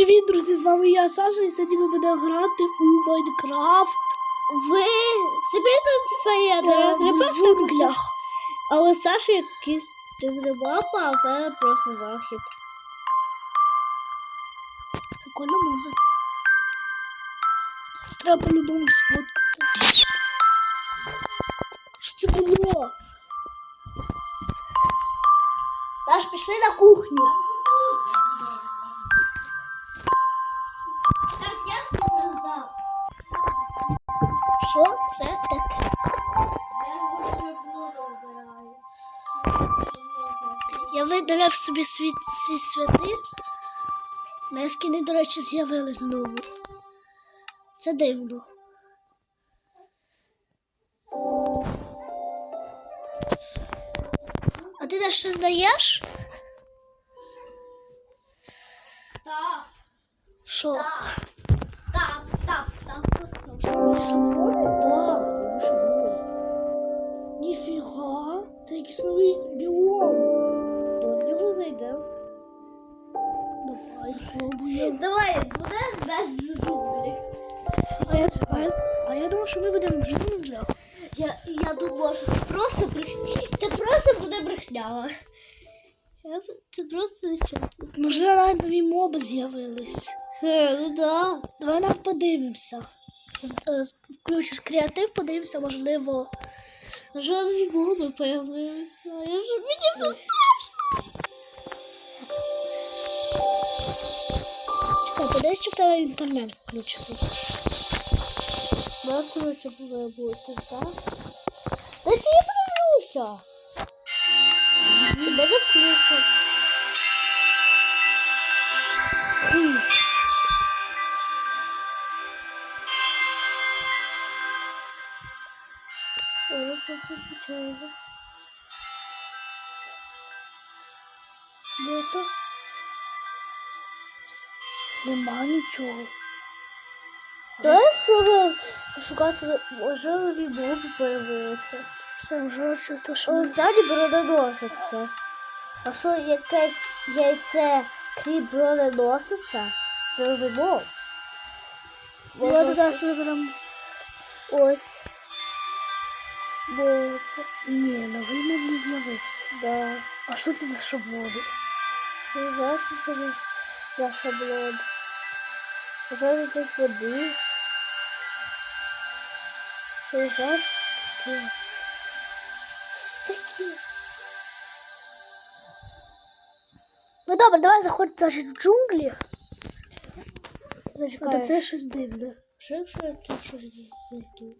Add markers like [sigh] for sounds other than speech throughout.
Привіт, друзі! З вами я, Саша, і сьогодні ми будемо грати у Майнкрафт Ви собі своє е, в джунглях. Але Саша якийсь дивна мапа, а в мене просто захід. Прикольна музика. Це треба по-любому сфоткати. Що це було? Даш, пішли на кухню. Що це таке? Я видаляв собі свій, свій святи. На скини, до речі, з'явились знову. Це дивно. А ти теж щось даєш? Стоп, Що? стоп, буде. Я, це просто. Ну вже навіть нові моби з'явились. Е, ну да. Давай нам подивимося. Е, Включиш креатив, подивимося, можливо. Жодні моби появилися. Я вже мені Чекай, подивись, чи в тебе інтернет включений. Ну, коротше, буде бути, так? Дайте я подивлюся. І мене включать. Хм. Ой, це звичайно. Де то? Нема нічого. Давай спробуємо шукати, може, нові моби появилися. Чекай, вже щось то, що О, ззаді броненоситься. А що якесь яйце крім броненосиця, це моб. Ладно, зараз ми беремо. Ось. Бо, Ні, новий не з'явився. да. А що це за шаблони? Не знаю, що це за- шаблон. Може, якесь води. Не знаю, що це таке. Що це таке? Ну добре, давай заходь значить, в джунглі. Зачекай. А то це щось дивне. Що якщо я тут щось зайду?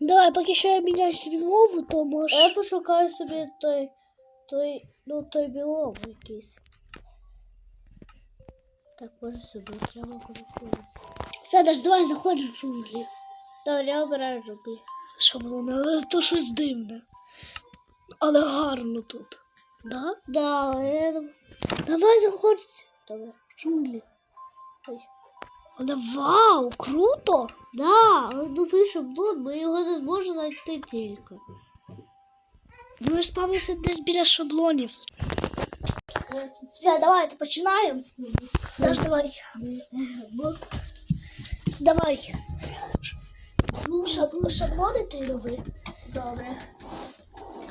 Давай, поки що я міняю собі мову, то А можеш. я пошукаю собі той, той, ну той біом якийсь. Так, може собі, треба кудись подати. Все, Даш, давай заходь в джунглі. Добре, я обираю жуки. Шаблони, але то щось дивне. Але гарно тут. Да? Да, я. Давай заходь Добре. в джунглі. Ой. Але вау, круто! Да, але новий шаблон, ми його не зможемо знайти тільки. Ну, ми ж спавнися десь біля шаблонів. Все, давайте починаємо. Даш, давай. Давай. Шаб- Шаблони ти роби. Добре.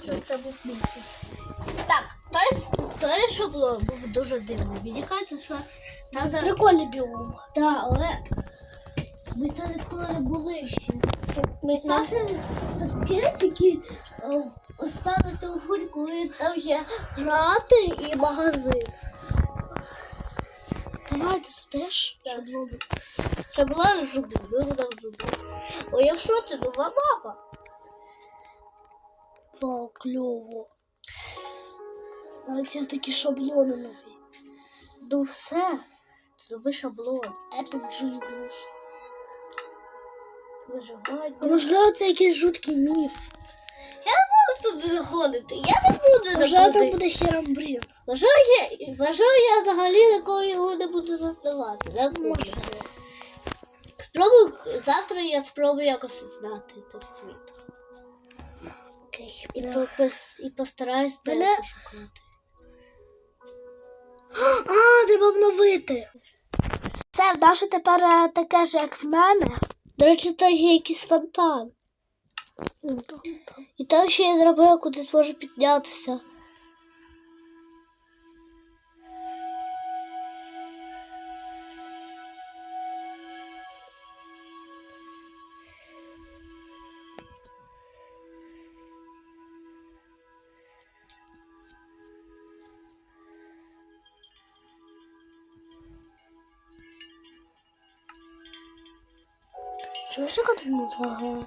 Щоб це був місце. Так, той, той шаблон був дуже дивний. Мені кажеться, що та за... Прикольний біом. Да, але ми там ніколи не були ще. Ми Саша таке тільки е, останній телефон, коли там є грати і магазин. Давай ти сидиш. Так. Шаблони. Шаблон жуби, ми там жуби. Ой, я в шоці, нова мапа. Вау, кльово. Але це такі шаблони нові. Ну все, це новий шаблон. Epic Jungle. Виживання. А можливо, це якийсь жуткий міф. Я не буду туди заходити, я не буду Можливо, там заходити. буде Херамбрін. Можливо, я, можливо, я взагалі ніколи його не буду заснувати. Не буду. Можливо. Спробую, завтра я спробую якось знати цей світ. Окей. І, да. попис, і постараюсь це Мене- пошукати. А, треба обновити. Все, в Даша тепер е, таке ж, як в мене. До речі, там є якийсь фонтан. І там ще є драбина, куди може піднятися. Яка тут музика грає?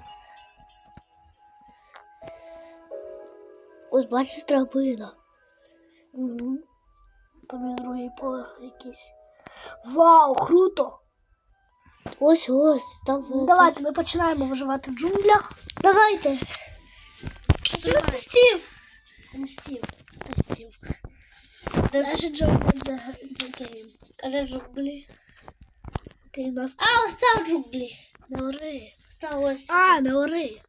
Ось бачиш драбина. Угу. Там є другий поверх якийсь. Вау, круто! Ось ось. Там Ну, давайте ми починаємо виживати в джунглях. Давайте. Давай. Стів. Не стів, це ти стів. Даже джунгл the, the game. А де джунглі? Окей, у нас А, ось там джунглі. На ори. Там ось. А, на ори.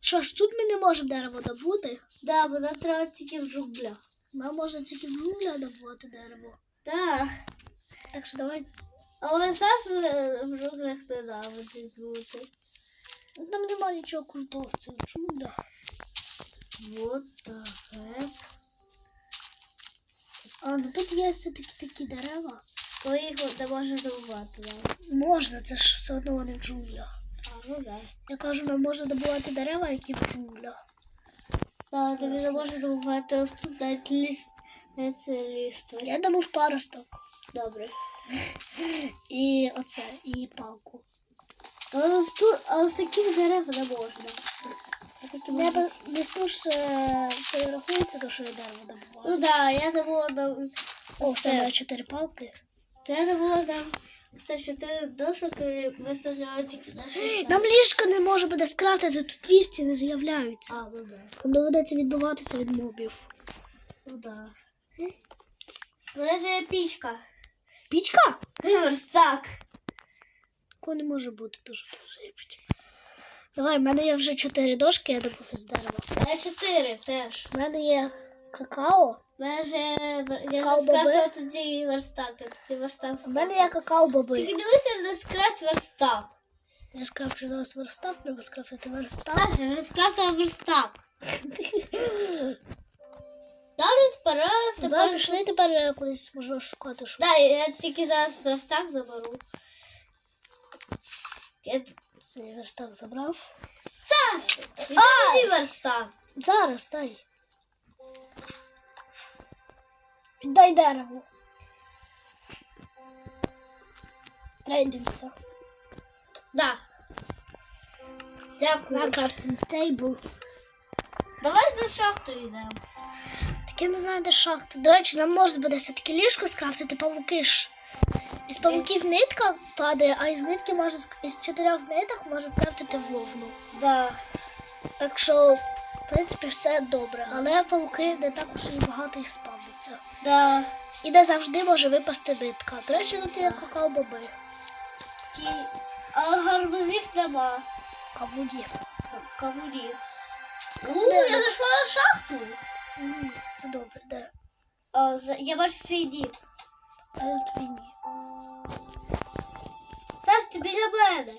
Що ж, тут ми не можемо дерево добути. Да, бо нам треба тільки в джунглях. Нам можна тільки в джунглях добувати дерево. Так. Так що давай. Але е, в джунглях не наводить бути. Там немає нічого крутого в цих джунглях. Вот так. А, ну тут є все-таки такі дерева. Бо їх не можна добувати нам. Можна, це ж все одно вони в джунглях. А, ну да. Я кажу, нам можна добувати дерева, які в джунглях. Так, тобі не можна добувати ось тут навіть ліст. Навіть це ліст. Я добув паросток. Добре. [laughs] І оце, і палку. А ось тут, а ось таких дерев не можна. Я б- не ж е, це рахується, то що я дерево Ну добуваю. да, я добула там. О, це. чотири палки. Я добула там. Це чотири дошок і виставляла тільки наші. Нам ліжка не може буде скрафтити, тут вівці не з'являються. А, ну да. Доведеться відбиватися від мобів. Ну да. Але ж є пічка. Пічка? Верстак. Такого не може бути дуже дуже. Давай, в мене є вже чотири дошки, я добув із дерева. Я чотири теж. В мене є какао. У мене є я тоді верстак. Я тоді верстак В мене є какао боби. Тільки дивися, не скрафт верстак. Я скрафчу зараз верстак, треба скрафтити верстак. Так, я вже верстак. Добре, тепер, Давай тепер. пішли тепер е, кудись можна шукати що. Да, я тільки зараз верстак заберу. Я... Це я верстак забрав. Саш! Віддай верстак. Зараз дай. Віддай дерево. Трейдимося. Да. Дякую. На крафтинг тейбл. Давай за шахту йдемо. Так я не знаю, де шахта. До речі, нам можна буде все-таки ліжко скрафтити павуки ж. Із павуків нитка падає, а із нитки може ск- із чотирьох ниток може скрафтити вовну. Да. Так що, в принципі, все добре. Але павуки не так уж і багато їх спавниться. Да. І де завжди може випасти нитка. До речі, тут є какао-боби. А гарбузів нема. Кавунів. Кавунів. У, я зайшла на шахту. М, Це добре, де? А, за- я бачу твій дім. А я тобі ні. Саш, ти біля мене.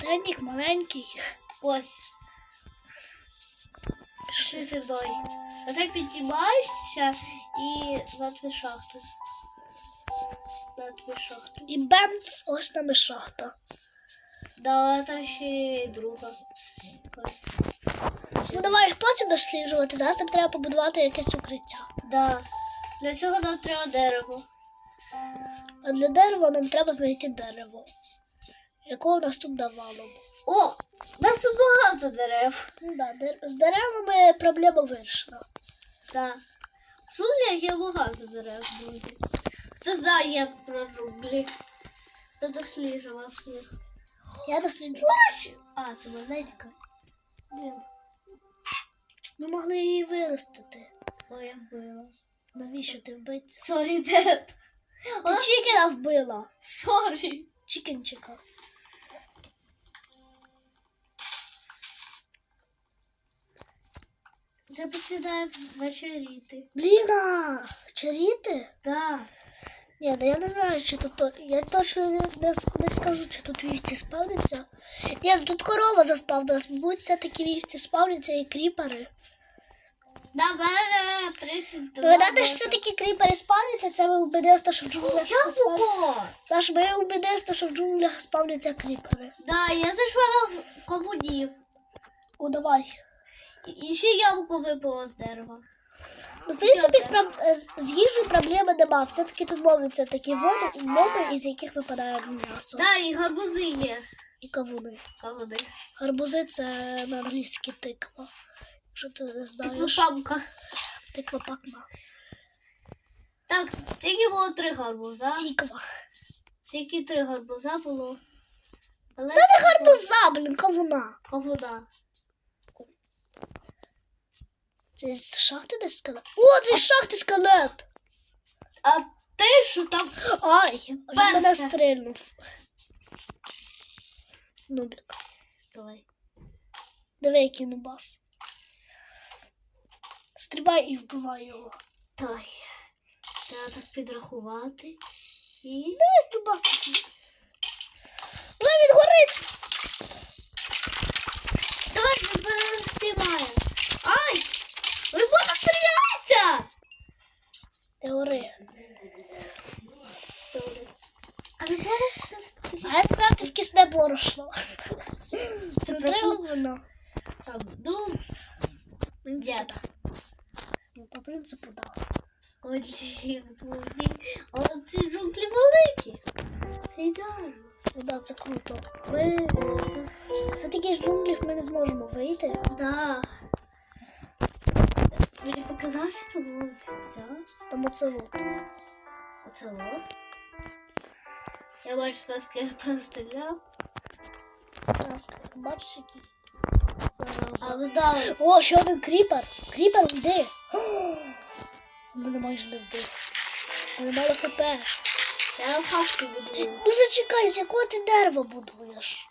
Тренік маленький. Ось. Пішли зі мною. А так піднімаєшся і на твою шахту. На твою шахту. І бенц, ось там і шахта. Да, там ще й друга. Ну давай їх потім досліджувати. Зараз нам треба побудувати якесь укриття. Да. Для цього нам треба дерево. А для дерева нам треба знайти дерево. Якого нас тут давало. О! Нас багато дерев. Ну да, дер- з деревами проблема вирішена. Да. В джунглях є багато дерев, друзі. Хто знає про джунглі? Хто досліджував їх? Я досліджу. А, це маленька. Блін. Ми могли її виростити. Ой, я вбила. Навіщо ти вбиться? Сорі, дед. Ти Чікена вбила. Сорі. Чікенчика. Це починає вечеріти. Блін, а, чаріти? Так. Ні, ну я не знаю, чи тут. Я точно не, не, не скажу, чи тут вівці спавняться. Ні, ну тут корова заспавнилась. Мабуть, все-таки вівці спавняться і кріпери. Да, мене 32. Ну, ви знаєте, що все-таки кріпери спавняться, це ми убедилися, що в джунглях. Яблуко! Наш ми убедилися, що в джунглях спавняться кріпери. Да, я зайшла на кавунів. О, давай. І- ще яблуко випало з дерева. Ну, в принципі, з, проб- з, з їжею проблеми нема. Все-таки тут мовляться такі води і моби, із яких випадає м'ясо. Да, і гарбузи є. І кавуни. Кавуни. Гарбузи це на англійській тиква. Якщо ти не знаєш, памка. тиква пакма. Так, тільки було три гарбуза. Тіква. Тільки три гарбуза було. Але Та не гарбуза, блін, кавуна. Кавуна. Це з шахти десь скелет? О, це з шахти скелет! А ти що там? Ай, він мене стрельнув. Нубік. Давай. Диви, який нубас. Стрибай і вбивай його. Давай. Треба так підрахувати. І. Дивись, нубас такий. Ну, він горить! Давай він мене. Ай! Гори. А можете стріляти? А я сказав, ти в кисне борошно. [laughs] Це треба воно. Дід. так. Ну, по принципу, так. Оці джунглі. Але ці джунглі великі. Це ідеально. Ну, да, це круто. Ми... Все-таки з джунглів ми не зможемо вийти. Да. Показав, що все. Там оцелот. Оце от. Я бачу, що я постріляв. Бачиш, який? Але да, О, ще один кріпер. Кріпер, йди. [gasps] Мене майже не вбив. Мене мало хп. я хатку буду. Ну зачекай, з якого ти дерева будуєш?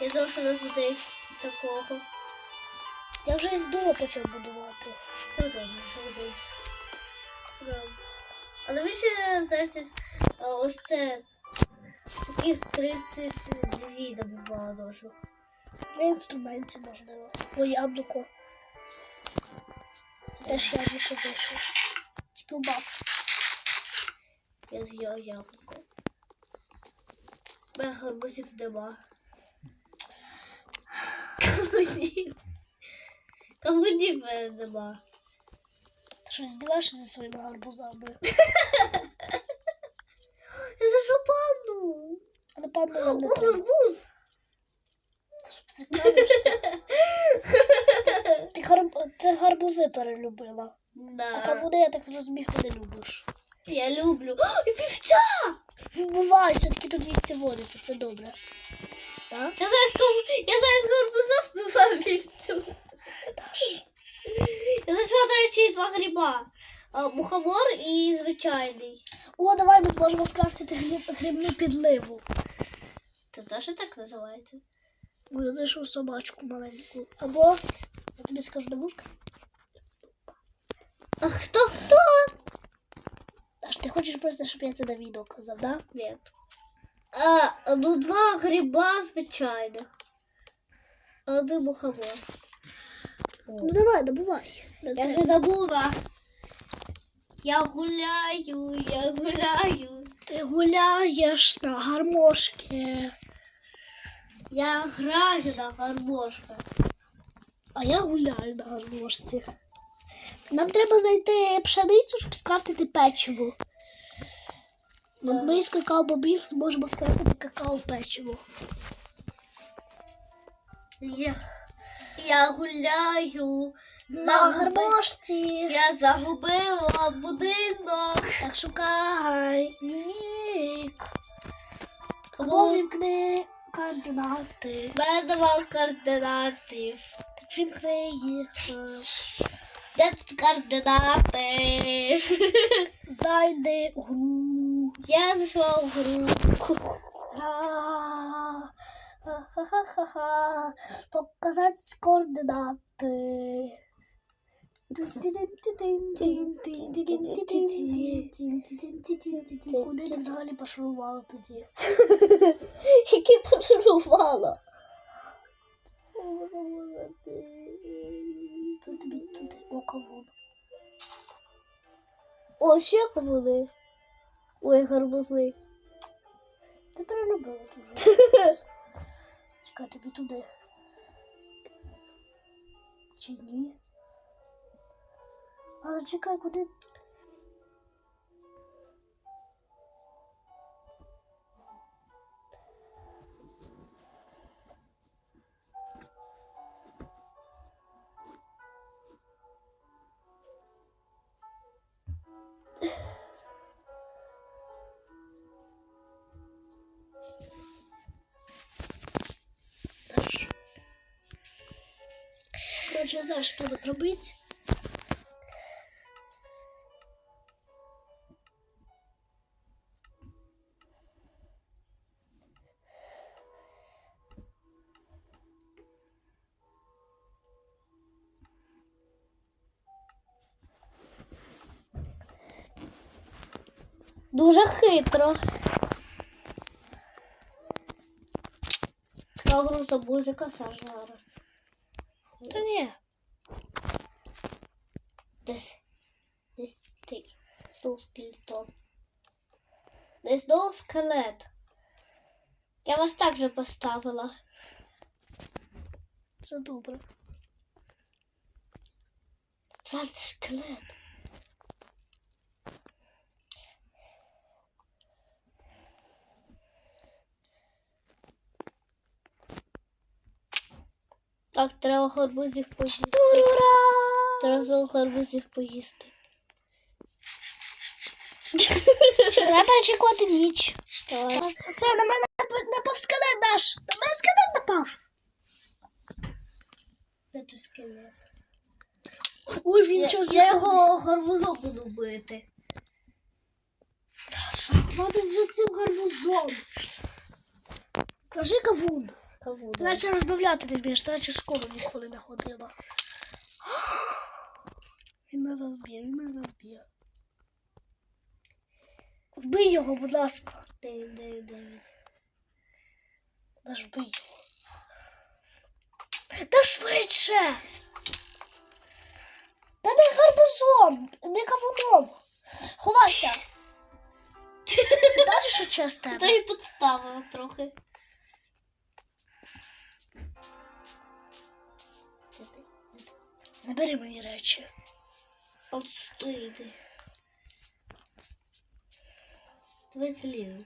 Я думаю, що у нас десь такого. Я вже із дуба почав будувати. Ну добре, що буде. Але ви ще а, ось це таких 32 добувала дошок. На інструменті можливо. О, яблуко. Теж яблуко вийшло. Тільки вбав. Я з'їла яблуко. Мене гарбузів нема. Кавунів. Кавунів мене нема. Що здиваєшся зі своїми гарбузами? [laughs] Я за що пану? А напевно нам не О, гарбуз! Ти що? Ти гарб... ти гарбузи перелюбила. А Да. кавуни, я так розумів, ти не любиш. Я люблю. О, і вівця! Вбивай, все-таки тут вівці водяться, це добре. Так? Я зараз я зараз гарбуза вбиваю вівцю. Даш. Я знайшла, до речі, два гриба. Мухомор і звичайний. О, давай ми зможемо скрафтити гриб... грибну підливу. Це теж так називається? О, Я знайшов собачку маленьку. Або, я тобі скажу, де вушка. А хто хто? Даш, ти хочеш просто, щоб я це на відео казав, да? Ні. А, ну два гриба звичайних. А Один мухомор. Ну давай, добувай. Я вже забула. Я гуляю, я гуляю. Ти гуляєш на гармошки, Я граю на гармошках. а я гуляю на гармошці. Нам треба знайти пшеницю, щоб скрафтити печиво. Да. Ми з какао-бобів зможемо скрафтити какао-печиво. Я, я гуляю. На гармошці. Я загубила будинок. Так шукай нік. Або вімкни координати. в мене нема координатів. Так вімкни їх. Де тут координати? Зайди у гру. Я зайшла в гру. Ха-ха-ха-ха. Показати координати. Куди ти взагалі пошарувала тоді? Яке пошарувало. Тут тобі тут о кавун. О, ще кавуни. Ой, гарбузи. Ти перелюбила дуже. [laughs] Чекай тобі туди. Чи ні? Але чекай, куди. Я знаю, що треба зробити. Дуже хитро. Така грустна музика зараз. Та ні. Десь. Десь ти. Знову скелетон. Десь знову скелет. Я вас так же поставила. Це добре. Це скелет. Так, треба гарбузів поїсти. Треба знову гарбузів поїсти. Треба перечекувати ніч. Все, на мене напав скелет наш. На мене скелет напав. Де той скелет? Ой, він що я його гарбузом буду бити. Хватить за цим гарбузом. Кажи кавун. Кого? Ти наче розмовляти не вмієш, ти наче школу ніколи не ходила. [gasps] Він нас зб'є, він нас зб'є. Вбий його, будь ласка. Де, де, де. Наш вбий його. Та швидше. Та не гарбузом, не кавуном. Ховайся. [laughs] Бачиш, що час Та й підставила трохи. Не мої речі. От стоїти. Давай злізу.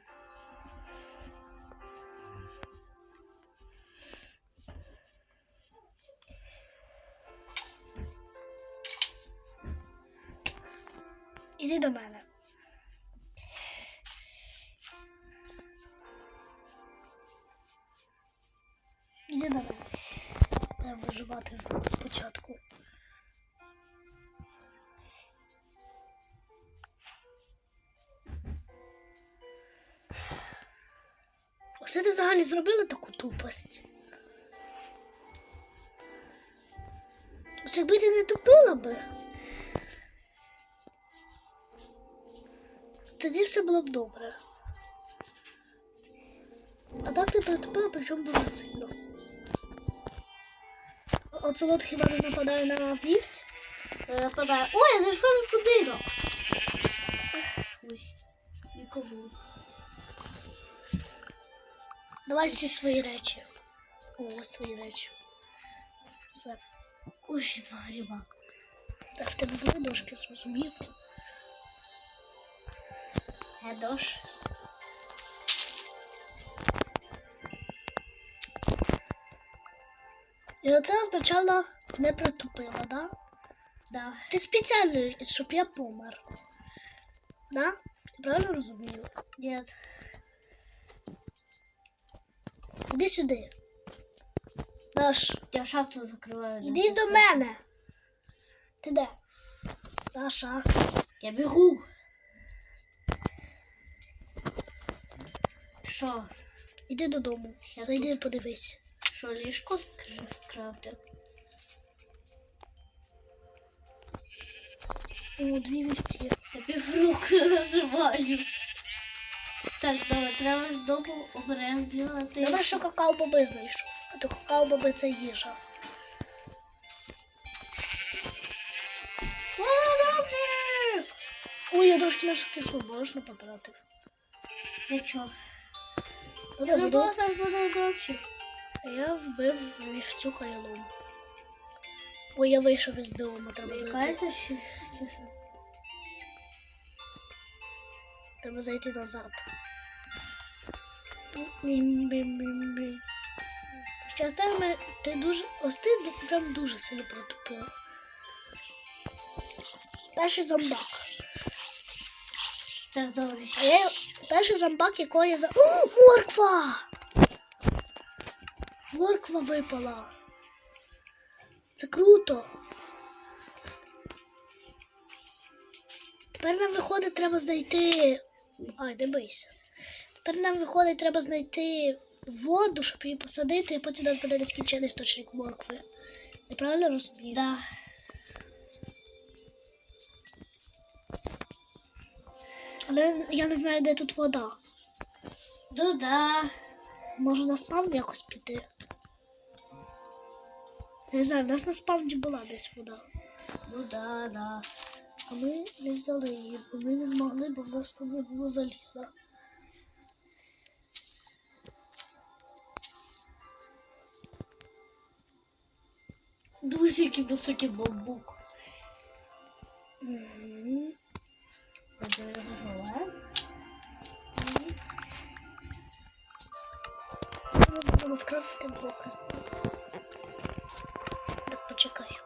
Іди до мене. Іди до мене. Треба виживати спочатку. Оце ти взагалі зробила таку тупость. Ось якби ти не тупила би. Тоді все було б добре. А так ти притупила, причому дуже сильно. Оцелот хіба не нападає на вівць? Нападає. Ой, я зайшла в будинок. Ой, нікого. Давай всі свої речі. О, ось твої речі. Все. Ще два гриба. Так в тебе були дошки, зрозумів? Я дош. І оце означало не притупила, да? Да. Ти спеціально, щоб я помер. Да? Правильно розумію? Нет. Іди сюди. Даш, Я шахту закриваю. іди до мене. Ти де? Даша. Я бігу. Що? Іди додому. Я Зайди подивись. Що, ліжко скажи скрафтив? О, дві вівці. Я півруку [laughs] нажимаю. Так, добре, треба знову оберемо білати. Добре, що какао-боби знайшов. А то какао-боби це їжа. Молодочек! Ой, я трошки нашу кислобошну потратив. Нічого. Ну, Я добре, думала, сам молодочек. Я вбив вівцю кайлом. Ой, я вийшов із біому, треба зайти. Що чи що? Треба зайти назад. Бім-бім-бім-бім. Останніми ти дуже. Ось ти прям дуже сильно протупила. Перший зомбак. Так, добре. А я перший зомбак, якого я за. О, морква! Морква випала. Це круто. Тепер нам виходить, треба знайти. Ай, не бийся. Тепер нам виходить, треба знайти воду, щоб її посадити, і потім у нас буде нескінчений істочник моркви. Я правильно розумію? Да. Але я не знаю, де тут вода. Ну да. Може на спавн якось піти? Я не знаю, в нас на спавні була десь вода. Ну да, да. А ми не взяли її, бо ми не змогли, бо в нас там не було заліза. Дуже який високий бамбук. Угу. Отже, будемо скрафтити блоки. Так, почекай.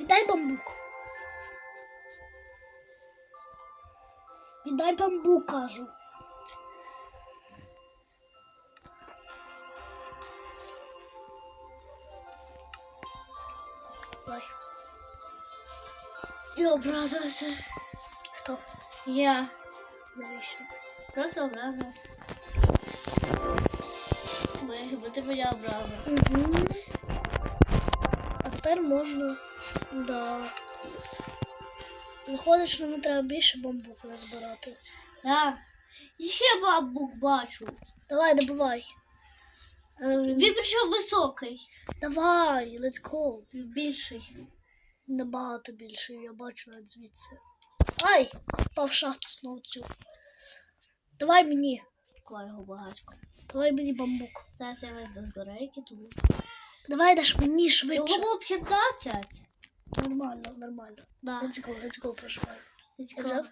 Віддай бамбук. Віддай бамбук, кажу. Ой, І образилася. хто? Я. Навіщо? Просто образилася. Бо ти мене образив. Угу. А тепер можна. Да. Виходить, що нам треба більше бамбуку назбирати. Да. Ще бамбук бачу. Давай, добивай. Е, Він причому високий. Давай, let's go. Він більший. Набагато більше, я бачу навіть звідси. Ай! Впав шахту знову цю. Давай мені. Клай його багатько. Давай мені бамбук. Зараз я весь дозбирайки тут. Давай даш мені швидше. Його було 15. Нормально, нормально. Да. Let's go, let's go, проживай. Let's Взяв? go.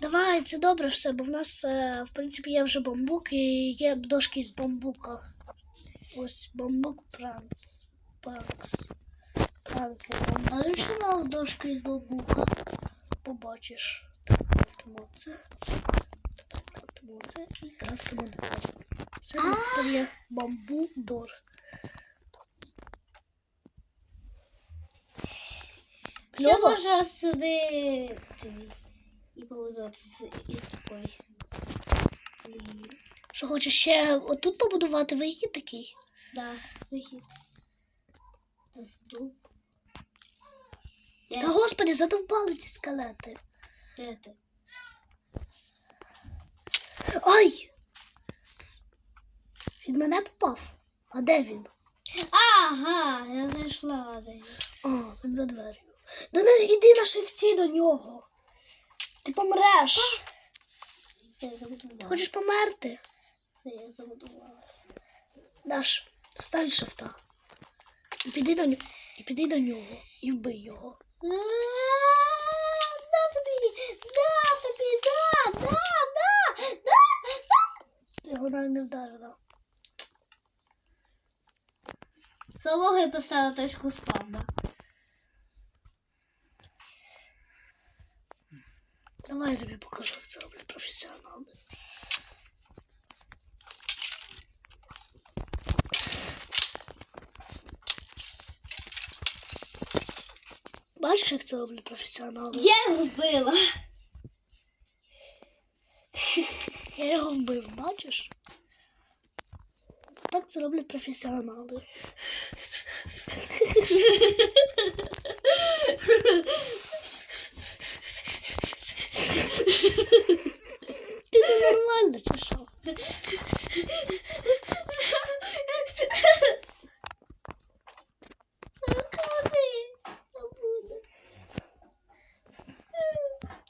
Давай, це добре все, бо в нас, е, в принципі, є вже бамбук і є дошки з бамбука. Ось бамбук пранкс. Пранкс. Пранки. бамбук. Нам дошка із бамбука? Побачиш. Так, крафтимо це. Тепер крафтимо це і крафтимо двері. Все, у нас тепер є бамбу дор. Я Кльово? можу сюди тобі і із такої. лінії. Що хочеш ще отут побудувати вихід такий? Да, вихід. Та Де, господи, задовбали ці скелети. де ти? Ай! Він мене попав. А де він? Ага, я зайшла. Де. А, він за дверю. Да не іди на шифті до нього. Ти помреш. Все, я. Ти хочеш померти? Все, я забудувалася. Даш, встань шифта. І піди до нього. І піди до нього. І вбий його. Да тобі, да тобі, да, да, да, да, да. Ти його навіть не вдарила. Слава я поставила точку спавна. Давай я тобі покажу, як це роблять професіонали. Бачиш, як це роблять професіонали? Я його вбила. Я його вбив, бачиш? Так це роблять професіонали. [laughs] Ти ненормальна чи що?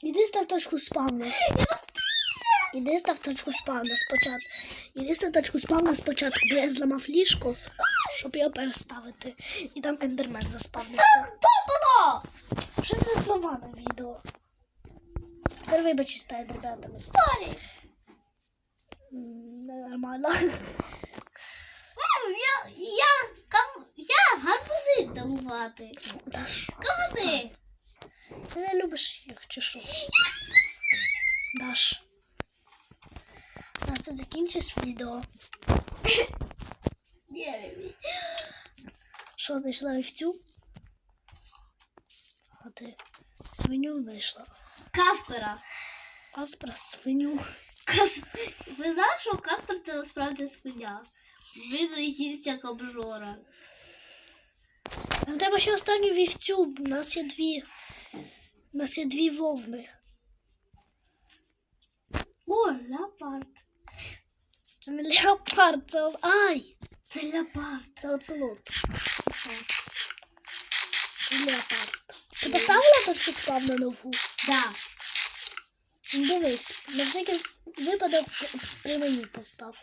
Іди став точку спавну. Іди став точку спавна спочатку. Іди став точку спавна спочатку, бо я зламав ліжко, щоб його переставити. І там ендермен заспавнився. Топало! Що це за слова на відео? Тепер вибачись перед ребятами. Сорі. Нормально. Я, я, кав, я гарбузи. Даш, Кавузи. ти не любиш їх чи що? Даш. Зараз ти закінчиш відео. Вірю. Що знайшла вівцю? А ти свиню знайшла. Каспера. Каспера свиню. Кас... Ви знаєте, що Каспер це насправді свиня? Він їсть як обжора. Нам треба ще останню вівцю. У нас є дві. У нас є дві вовни. О, леопард. Це не леопард, це ай! Це леопард. Це оцелот. Це леопард. Ти поставила точку справ на нову? Да. Дивись, на всякий випадок при мені постав.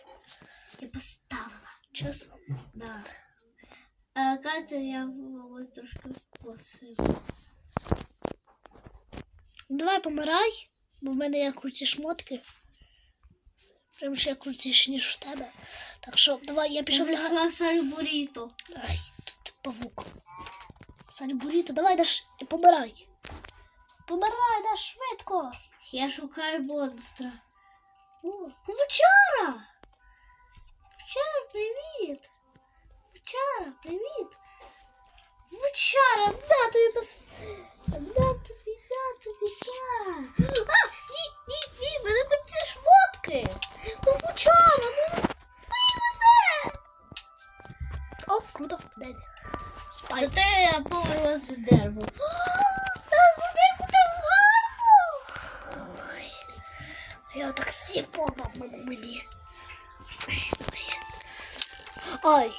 Я поставила. Чесно. Да. А, Катя, я ось трошки посиплю. Ну, Давай помирай, бо в мене є круті шмотки. Прям ще крутіші, ніж в тебе. Так що, давай, я пішов лягати. салю. Ай, тут павук. Саня Буріто, давай даш і помирай. Помирай, даш швидко. Я шукаю монстра. О, Вовчара! Вовчара, привіт! Вовчара, привіт! Вовчара, да тобі пос... Да тобі, да тобі, да! А, ні, ні, ні, мене круті шмотки! Вовчара, ну, бий мене! О, круто. Спай. Зате я повернула з дерева. Я так всі подав мені. Ай.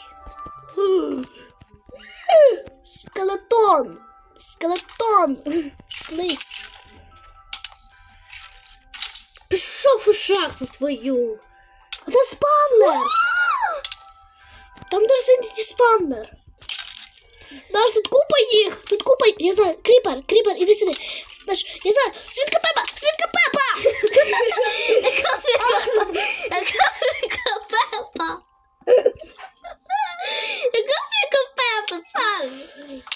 Скелетон. Скелетон. Лись. Пішов у шахту свою. А то спавнер. Там дуже сидить спавнер. Наш тут купа їх. Тут купа. Я знаю, кріпер, кріпер, іди сюди. Я знаю, свинка Пепа, свинка Пепа. Яка свинка? Яка свинка Пепа? Яка свинка Пепа, Саль?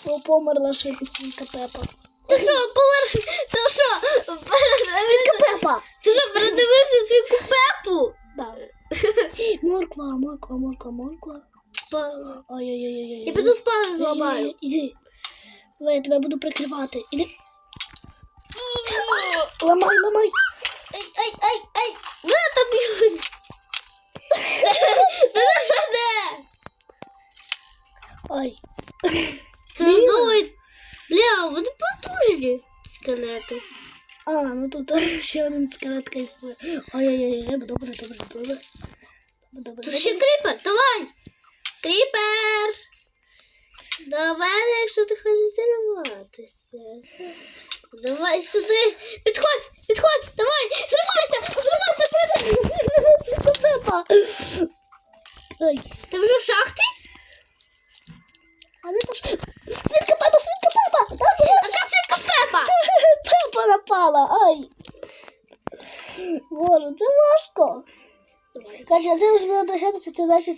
О, померла швидко свинка Пепа. Ти що, поверх... Ти що, Свинка. Пепа. Ти що, передивився свинку Пепу? Да. Морква, морква, морква, морква. Ой-ой-ой. Я піду спати зламаю. Іди. Я тебе буду прикривати. Іди. Ламай, ламай. Ай, ай, ай, ай. На тобі. Це не мене. Ой. Це знову... Бля, вони потужні. Скелети. А, ну тут [laughs] ще один скелет кайфує. Ой-ой-ой, добре, добре, добре. Добре, Тут ще кріпер, давай. Кріпер. Мене, якщо ти хочеш зірватися. Давай сюди. Підходь, підходь, давай. Зривайся, зривайся. Ой. Ти вже в шахті? А де та? Свинка Пепа, свинка Пепа. Яка свинка Пепа? Пепа напала. Ай. Боже, це важко. Каже, ти вже не обращатися, це далі